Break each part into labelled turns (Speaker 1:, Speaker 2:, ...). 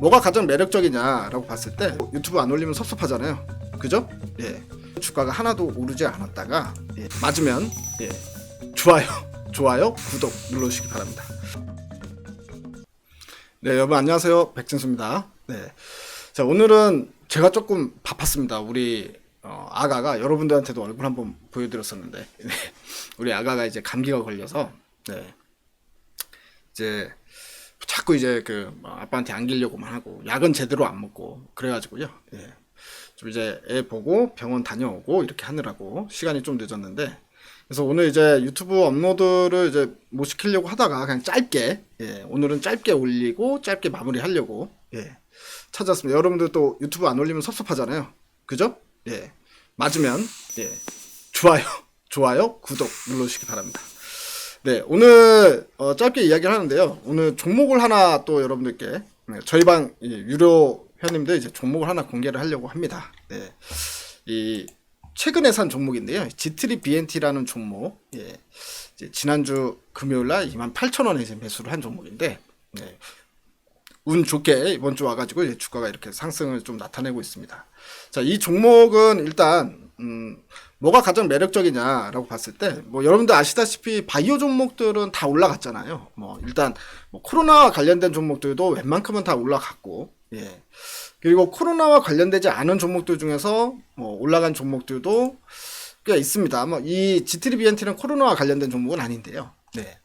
Speaker 1: 뭐가 가장 매력적이냐라고 봤을 때 유튜브 안 올리면 섭섭하잖아요. 그죠? 예. 주가가 하나도 오르지 않았다가 예. 맞으면 예. 좋아요, 좋아요, 구독 눌러주시기 바랍니다. 네, 여러분 안녕하세요. 백진수입니다. 네. 자, 오늘은 제가 조금 바빴습니다. 우리 어, 아가가 여러분들한테도 얼굴 한번 보여드렸었는데 네. 우리 아가가 이제 감기가 걸려서 네. 이제 자꾸 이제 그뭐 아빠한테 안기려고만 하고 약은 제대로 안 먹고 그래가지고요. 예. 좀 이제 애 보고 병원 다녀오고 이렇게 하느라고 시간이 좀 늦었는데 그래서 오늘 이제 유튜브 업로드를 이제 못 시키려고 하다가 그냥 짧게 예. 오늘은 짧게 올리고 짧게 마무리하려고 예. 찾았습니다. 여러분들 또 유튜브 안 올리면 섭섭하잖아요. 그죠? 예. 맞으면 예. 좋아요, 좋아요, 구독 눌러주시기 바랍니다. 네, 오늘 어, 짧게 이야기를 하는데요. 오늘 종목을 하나 또 여러분들께 네, 저희 방 이, 유료 회원님들 이제 종목을 하나 공개를 하려고 합니다. 네, 이 최근에 산 종목인데요. G3 BNT라는 종목, 예, 이제 지난주 금요일 날 28,000원에 이제 매수를 한 종목인데, 네, 운 좋게 이번 주 와가지고 이제 주가가 이렇게 상승을 좀 나타내고 있습니다. 자, 이 종목은 일단 음, 뭐가 가장 매력적이냐라고 봤을 때, 뭐 여러분들 아시다시피 바이오 종목들은 다 올라갔잖아요. 뭐 일단 뭐 코로나와 관련된 종목들도 웬만큼은 다 올라갔고, 예. 그리고 코로나와 관련되지 않은 종목들 중에서 뭐 올라간 종목들도 꽤 있습니다. 뭐이 G3BNT는 코로나와 관련된 종목은 아닌데요. 네.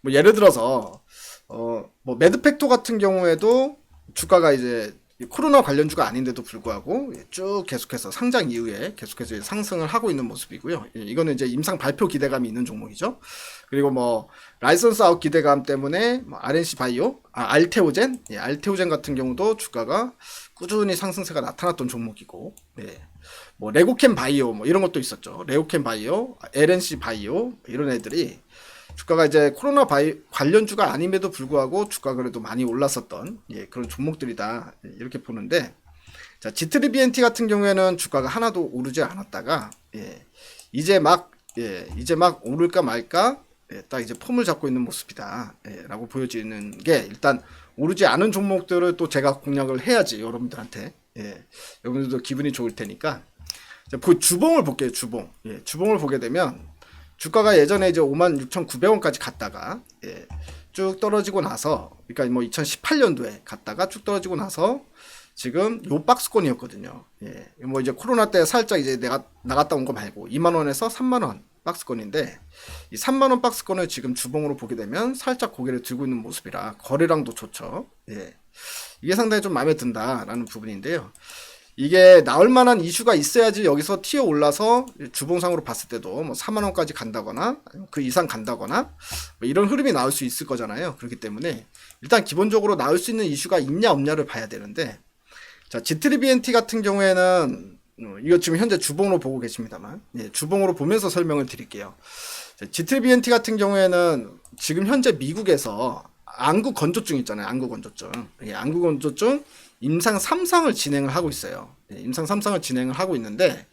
Speaker 1: 뭐 예를 들어서 어, 뭐 매드팩토 같은 경우에도 주가가 이제 코로나 관련주가 아닌데도 불구하고 쭉 계속해서 상장 이후에 계속해서 상승을 하고 있는 모습이고요. 예, 이거는 이제 임상 발표 기대감이 있는 종목이죠. 그리고 뭐 라이선스 아웃 기대감 때문에 뭐 RNC 바이오, 아, 알테오젠, 예, 알테오젠 같은 경우도 주가가 꾸준히 상승세가 나타났던 종목이고, 예. 뭐 레고캠 바이오 뭐 이런 것도 있었죠. 레고캠 바이오, LNC 바이오 이런 애들이 주가가 이제 코로나 바이 관련주가 아님에도 불구하고 주가 그래도 많이 올랐었던 예, 그런 종목들이다. 예, 이렇게 보는데 자 G3BNT 같은 경우에는 주가가 하나도 오르지 않았다가 예, 이제 막 예, 이제 막 오를까 말까 예, 딱 이제 폼을 잡고 있는 모습이다. 예, 라고 보여지는 게 일단 오르지 않은 종목들을 또 제가 공략을 해야지 여러분들한테 예, 여러분들도 기분이 좋을 테니까. 자, 그 주봉을 볼게요 주봉. 예, 주봉을 보게 되면 주가가 예전에 이제 56,900원까지 갔다가 예, 쭉 떨어지고 나서 그러니까 뭐 2018년도에 갔다가 쭉 떨어지고 나서 지금 요 박스권이었거든요. 예. 뭐 이제 코로나 때 살짝 이제 내가 나갔다 온 거 말고 2만 원에서 3만 원 박스권인데 이 3만 원 박스권을 지금 주봉으로 보게 되면 살짝 고개를 들고 있는 모습이라 거래량도 좋죠. 예. 이게 상당히 좀 마음에 든다라는 부분인데요. 이게 나올 만한 이슈가 있어야지 여기서 튀어 올라서 주봉상으로 봤을 때도 뭐 4만 원까지 간다거나 그 이상 간다거나 뭐 이런 흐름이 나올 수 있을 거잖아요. 그렇기 때문에 일단 기본적으로 나올 수 있는 이슈가 있냐 없냐를 봐야 되는데 자 G3BNT 같은 경우에는 어, 이거 지금 현재 주봉으로 보고 계십니다만 예, 주봉으로 보면서 설명을 드릴게요. 자, G3BNT 같은 경우에는 지금 현재 미국에서 안구 건조증 있잖아요. 안구 건조증. 예, 안구 건조증 임상 3상을 진행을 하고 있어요. 예, 임상 3상을 진행을 하고 있는데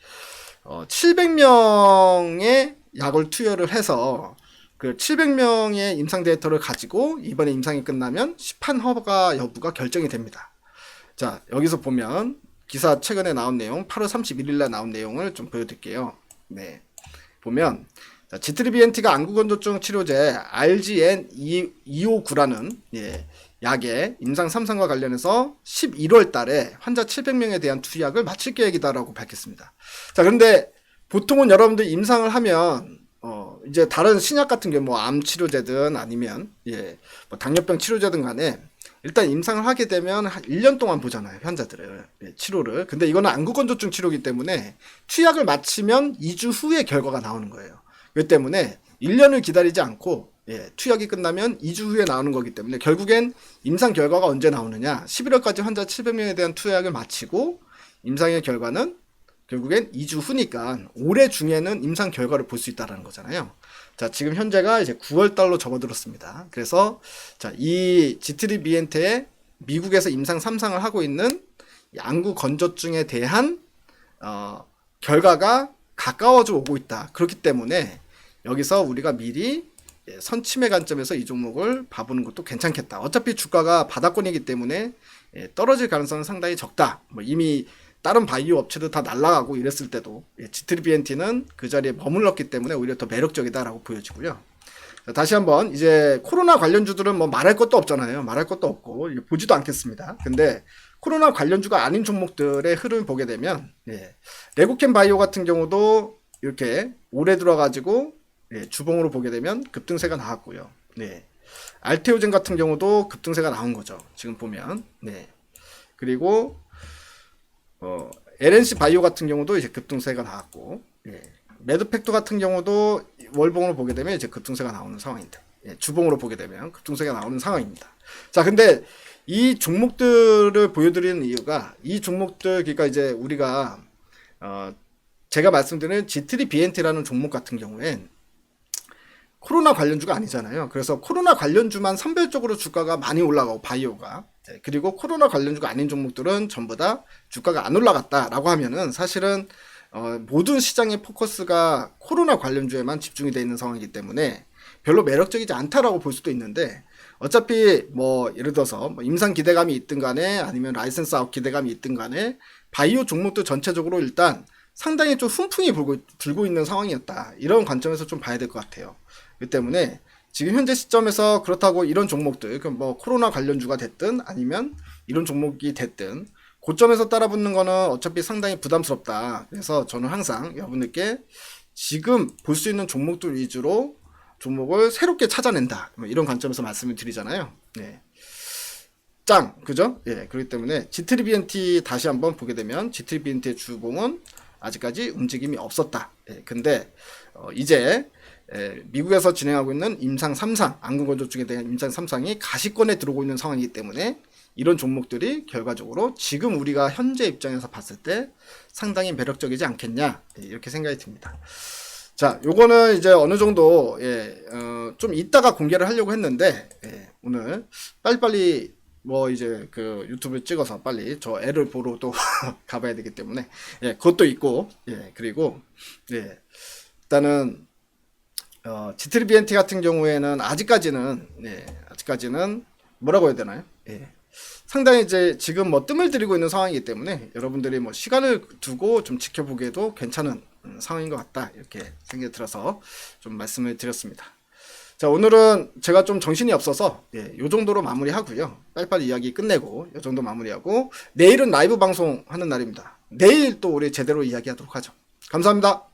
Speaker 1: 어, 700명의 약을 투여를 해서 그 700명의 임상 데이터를 가지고 이번에 임상이 끝나면 시판 허가 여부가 결정이 됩니다. 자, 여기서 보면 기사 최근에 나온 내용, 8월 31일 날 나온 내용을 좀 보여드릴게요. 네. 보면 자, 지트리비엔티가 안구건조증 치료제 RGN259라는 예, 약의 임상 3상과 관련해서 11월 달에 환자 700명에 대한 투약을 마칠 계획이다라고 밝혔습니다. 자, 그런데 보통은 여러분들 임상을 하면 어, 이제 다른 신약 같은 경우 뭐암 치료제든 아니면 예, 뭐 당뇨병 치료제든 간에 일단 임상을 하게 되면 한 1년 동안 보잖아요, 환자들을. 예, 치료를. 근데 이거는 안구건조증 치료기 때문에 투약을 마치면 2주 후에 결과가 나오는 거예요. 그렇기 때문에 1년을 기다리지 않고 예, 투약이 끝나면 2주 후에 나오는 거기 때문에 결국엔 임상 결과가 언제 나오느냐 11월까지 환자 700명에 대한 투약을 마치고 임상의 결과는 결국엔 2주 후니까 올해 중에는 임상 결과를 볼 수 있다라는 거잖아요. 자, 지금 현재가 이제 9월 달로 접어들었습니다. 그래서 자, 이 지트리 비엔테의 미국에서 임상 3상을 하고 있는 양구 건조증에 대한 어, 결과가 가까워져 오고 있다. 그렇기 때문에 여기서 우리가 미리 예, 선침의 관점에서 이 종목을 봐보는 것도 괜찮겠다. 어차피 주가가 바닥권이기 때문에 예, 떨어질 가능성은 상당히 적다. 뭐 이미 다른 바이오 업체도 다 날라가고 이랬을 때도 예, G3BNT는 그 자리에 머물렀기 때문에 오히려 더 매력적이다라고 보여지고요. 자, 다시 한번 이제 코로나 관련주들은 뭐 말할 것도 없잖아요. 말할 것도 없고 보지도 않겠습니다. 근데 코로나 관련주가 아닌 종목들의 흐름을 보게 되면 예, 레고캠 바이오 같은 경우도 이렇게 오래 들어가지고 예, 주봉으로 보게 되면 급등세가 나왔고요. 네. 알테오젠 같은 경우도 급등세가 나온 거죠. 지금 보면. 네. 그리고 어, LNC 바이오 같은 경우도 이제 급등세가 나왔고, 예. 매드팩토 같은 경우도 월봉으로 보게 되면 이제 급등세가 나오는 상황인데, 예. 주봉으로 보게 되면 급등세가 나오는 상황입니다. 자, 근데 이 종목들을 보여드리는 이유가 이 종목들, 그러니까 이제 우리가 어, 제가 말씀드린 G3 BNT라는 종목 같은 경우엔 코로나 관련주가 아니잖아요. 그래서 코로나 관련주만 선별적으로 주가가 많이 올라가고 바이오가 네, 그리고 코로나 관련주가 아닌 종목들은 전부 다 주가가 안 올라갔다라고 하면은 사실은 어, 모든 시장의 포커스가 코로나 관련주에만 집중이 되어 있는 상황이기 때문에 별로 매력적이지 않다라고 볼 수도 있는데 어차피 뭐 예를 들어서 뭐 임상 기대감이 있든 간에 아니면 라이센스 아웃 기대감이 있든 간에 바이오 종목도 전체적으로 일단 상당히 좀 훈풍이 불고, 불고 있는 상황이었다. 이런 관점에서 좀 봐야 될 것 같아요. 그 때문에 지금 현재 시점에서 그렇다고 이런 종목들, 그뭐 코로나 관련주가 됐든 아니면 이런 종목이 됐든 고점에서 따라붙는 거는 어차피 상당히 부담스럽다. 그래서 저는 항상 여러분들께 지금 볼 수 있는 종목들 위주로 종목을 새롭게 찾아낸다. 뭐 이런 관점에서 말씀을 드리잖아요. 네. 짱, 그죠? 예, 그렇기 때문에 G3BNT 다시 한번 보게 되면 G3BNT의 주봉은 아직까지 움직임이 없었다. 예, 근데 어, 이제 에, 미국에서 진행하고 있는 임상 3상, 안구건조증에 대한 임상 3상이 가시권에 들어오고 있는 상황이기 때문에 이런 종목들이 결과적으로 지금 우리가 현재 입장에서 봤을 때 상당히 매력적이지 않겠냐 예, 이렇게 생각이 듭니다. 자, 요거는 이제 어느 정도 예, 어, 좀 이따가 공개를 하려고 했는데 예, 오늘 빨리빨리 뭐 이제 그 유튜브 찍어서 빨리 저 애를 보러 또 가봐야 되기 때문에 예, 그것도 있고 예, 그리고 예, 일단은 어, G3BNT 같은 경우에는 아직까지는 예, 아직까지는 뭐라고 해야 되나요? 예. 상당히 이제 지금 뭐 뜸을 들이고 있는 상황이기 때문에 여러분들이 뭐 시간을 두고 좀 지켜보기에도 괜찮은 음, 상황인 것 같다 이렇게 생각이 들어서 좀 말씀을 드렸습니다. 자 오늘은 제가 좀 정신이 없어서 예, 요 정도로 마무리하고요. 빨리빨리 이야기 끝내고 요 정도 마무리하고 내일은 라이브 방송 하는 날입니다. 내일 또 우리 제대로 이야기하도록 하죠. 감사합니다.